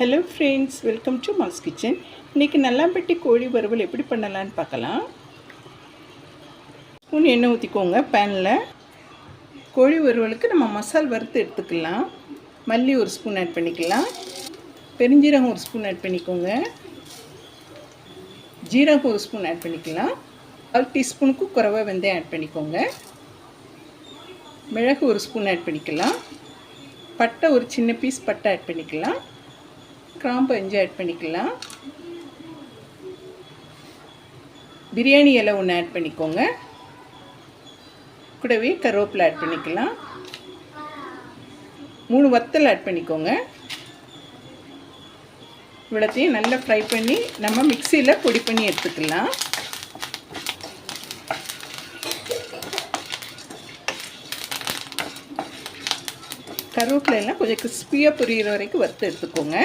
Hello friends welcome to mass kitchen இன்றைக்கி நல்லாம்பட்டி கோழி வறுவல் எப்படி பண்ணலான்னு பார்க்கலாம். ஸ்பூன் எண்ணெய் ஊற்றிக்கோங்க பேனில் கோழி வறுவலுக்கு நம்ம மசால் வறுத்து எடுத்துக்கலாம். மல்லி ஒரு ஸ்பூன் ஆட் பண்ணிக்கலாம். பெருஞ்சீரகம் ஒரு ஸ்பூன் ஆட் பண்ணிக்கோங்க. ஜீரகம் ஒரு ஸ்பூன் ஆட் பண்ணிக்கலாம். கால் டீஸ்பூனுக்கு குறவா வெந்தயம் ஆட் பண்ணிக்கோங்க. மிளகு ஒரு ஸ்பூன் ஆட் பண்ணிக்கலாம். பட்டை ஒரு சின்ன பீஸ் பட்டை ஆட் பண்ணிக்கலாம். கிராம்பு அஞ்சு ஆட் பண்ணிக்கலாம். பிரியாணி இலை ஒன்று ஆட் பண்ணிக்கோங்க. கூடவே கருவேப்பிலை ஆட் பண்ணிக்கலாம். மூணு வத்தல் ஆட் பண்ணிக்கோங்க. இவ்வளோத்தையும் நல்லா ஃப்ரை பண்ணி நம்ம மிக்சியில் பொடி பண்ணி எடுத்துக்கலாம். கருவேப்பிலையெல்லாம் கொஞ்சம் கிறிஸ்பியாக பொரியிற வரைக்கும் வறுத்து எடுத்துக்கோங்க.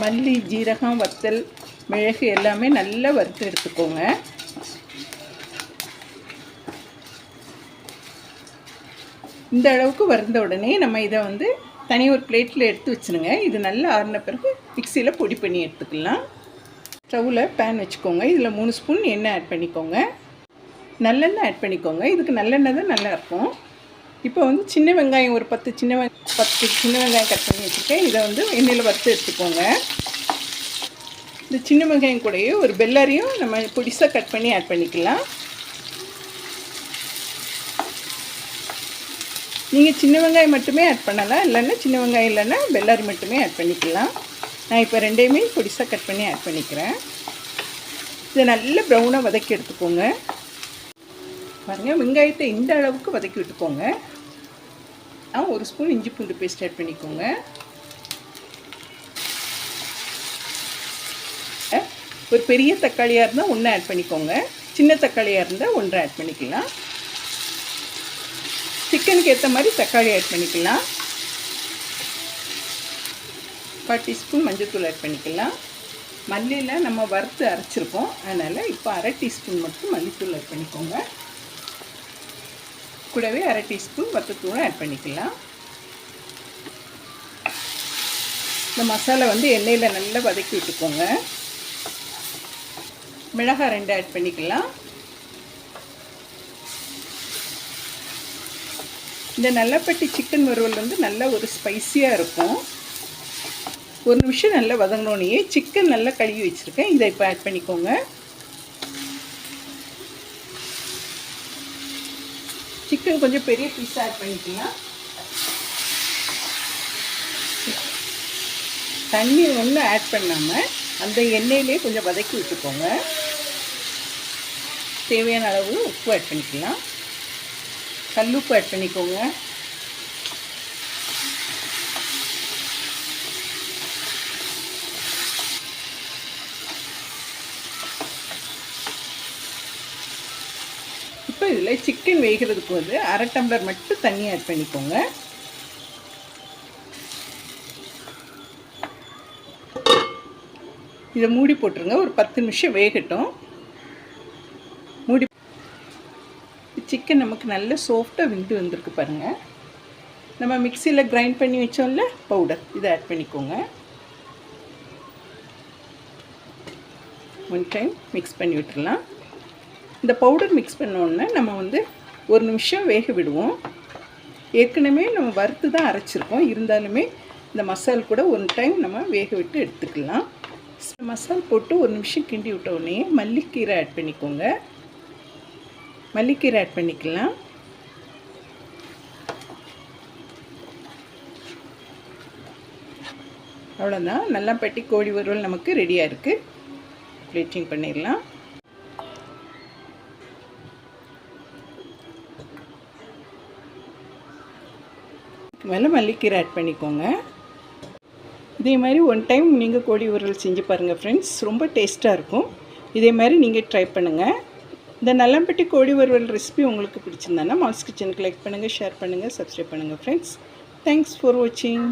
மல்லி ஜீரகம் வத்தல் மிளகு எல்லாமே நல்லா வறுத்து எடுத்துக்கோங்க. இந்த அளவுக்கு வறுந்த உடனே நம்ம இதை வந்து தனி ஒரு பிளேட்டில் எடுத்து வச்சுருங்க. இது நல்லா ஆறின பிறகு மிக்சியில் பொடி பண்ணி எடுத்துக்கலாம். ஸ்டவ்வில் பேன் வச்சுக்கோங்க. இதில் மூணு ஸ்பூன் எண்ணெய் ஆட் பண்ணிக்கோங்க. நல்லெண்ணெய் ஆட் பண்ணிக்கோங்க. இதுக்கு நல்லெண்ணெய் தான் நல்லாயிருக்கும் இப்போ வந்து சின்ன வெங்காயம் ஒரு பத்து சின்ன வெ பத்து சின்ன வெங்காயம் கட் பண்ணி வச்சுருக்கேன். இதை வந்து எண்ணெயில் வறுத்து எடுத்துக்கோங்க. இந்த சின்ன வெங்காயம் கூடயே ஒரு பெல்லாரியும் நம்ம பொடிசாக கட் பண்ணி ஆட் பண்ணிக்கலாம். நீங்கள் சின்ன வெங்காயம் மட்டுமே ஆட் பண்ணலாம். இல்லைன்னா சின்ன வெங்காயம் இல்லைன்னா பெல்லாரி மட்டுமே ஆட் பண்ணிக்கலாம். நான் இப்போ ரெண்டையுமே பொடிசாக கட் பண்ணி ஆட் பண்ணிக்கிறேன். இதை நல்ல ப்ரௌனாக வதக்கி எடுத்துக்கோங்க. பாருங்கள் வெங்காயத்தை இந்த அளவுக்கு வதக்கி விட்டுக்கோங்க. ஆ ஒரு ஸ்பூன் இஞ்சி பூண்டு பேஸ்ட் ஆட் பண்ணிக்கோங்க. ஒரு பெரிய தக்காளியாக இருந்தால் ஒன்று ஆட் பண்ணிக்கோங்க. சின்ன தக்காளியாக இருந்தால் ஒன்றை ஆட் பண்ணிக்கலாம். சிக்கனுக்கு ஏற்ற மாதிரி தக்காளி ஆட் பண்ணிக்கலாம். கால் டீஸ்பூன் மஞ்சள்தூள் ஆட் பண்ணிக்கலாம். மல்லியில் நம்ம வறுத்து அரைச்சிருக்கோம் அதனால் இப்போ அரை டீஸ்பூன் மட்டும் மல்லித்தூள் ஆட் பண்ணிக்கோங்க. கூடவே அரை டீஸ்பூன் வத்தத்தூளும் ஆட் பண்ணிக்கலாம். இந்த மசாலா வந்து எண்ணெயில் நல்லா வதக்கி விட்டுக்கோங்க. மிளகாய் ரெண்டு ஆட் பண்ணிக்கலாம். இந்த நல்லப்பட்டி சிக்கன் வறுவல் வந்து நல்லா ஒரு ஸ்பைஸியாக இருக்கும். ஒரு நிமிஷம் நல்லா வதங்கினோடனே சிக்கன் நல்லா கழுவி வச்சுருக்கேன். இதை இப்போ ஆட் பண்ணிக்கோங்க. சிக்கன் கொஞ்சம் பெரிய பீஸாக ஆட் பண்ணிக்கலாம் தண்ணி ஒன்றும் ஆட் பண்ணாமல் அந்த எண்ணெயிலே கொஞ்சம் வதக்கி விட்டுக்கோங்க. தேவையான அளவு உப்பு ஆட் பண்ணிக்கலாம். கல்லுப்பு ஆட் பண்ணிக்கோங்க. இப்போ இதில் சிக்கன் வேகிறதுக்கு வந்து அரை டம்ளர் மட்டும் தண்ணி ஆட் பண்ணிக்கோங்க. இதை மூடி போட்டுருங்க ஒரு பத்து நிமிஷம் வேகட்டும். மூடி சிக்கன் நமக்கு நல்ல சாஃப்டாக வெந்து வந்திருக்கு பாருங்கள் நம்ம மிக்சியில் கிரைண்ட் பண்ணி வச்சோம்ல பவுடர் இதை ஆட் பண்ணிக்கோங்க. ஒன் டைம் மிக்ஸ் பண்ணி விட்டுடலாம் இந்த பவுடர் மிக்ஸ் பண்ணோன்னே நம்ம வந்து ஒரு நிமிஷம் வேக விடுவோம். ஏற்கனவே நம்ம வறுத்து தான் அரைச்சிருக்கோம். இருந்தாலுமே இந்த மசால் கூட ஒன் டைம் நம்ம வேக விட்டு எடுத்துக்கலாம். மசால் போட்டு ஒரு நிமிஷம் கிண்டி விட்டோடனே மல்லிக்கீரை ஆட் பண்ணிக்கோங்க. மல்லிக்கீரை ஆட் பண்ணிக்கலாம். அவ்வளோதான் நல்லா பட்டி கோழி வறுவல் நமக்கு ரெடியாக இருக்குது ப்ளீச்சிங் பண்ணிடலாம். மேலே மல்லிக்கீரை ஆட் பண்ணிக்கோங்க. இதே மாதிரி ஒன் டைம் நீங்கள் கோழி உருள் செஞ்சு பாருங்கள் ஃப்ரெண்ட்ஸ் ரொம்ப டேஸ்ட்டாக இருக்கும். இதே மாதிரி நீங்கள் ட்ரை பண்ணுங்கள் இந்த நல்லம்பட்டி கோழி வறுவல் ரெசிபி உங்களுக்கு பிடிச்சிருந்தானா மாஸ் கிச்சனுக்கு லைக் பண்ணுங்கள் ஷேர் பண்ணுங்கள் சப்ஸ்கிரைப் பண்ணுங்கள் ஃப்ரெண்ட்ஸ் தேங்க்ஸ் ஃபார் வாட்சிங்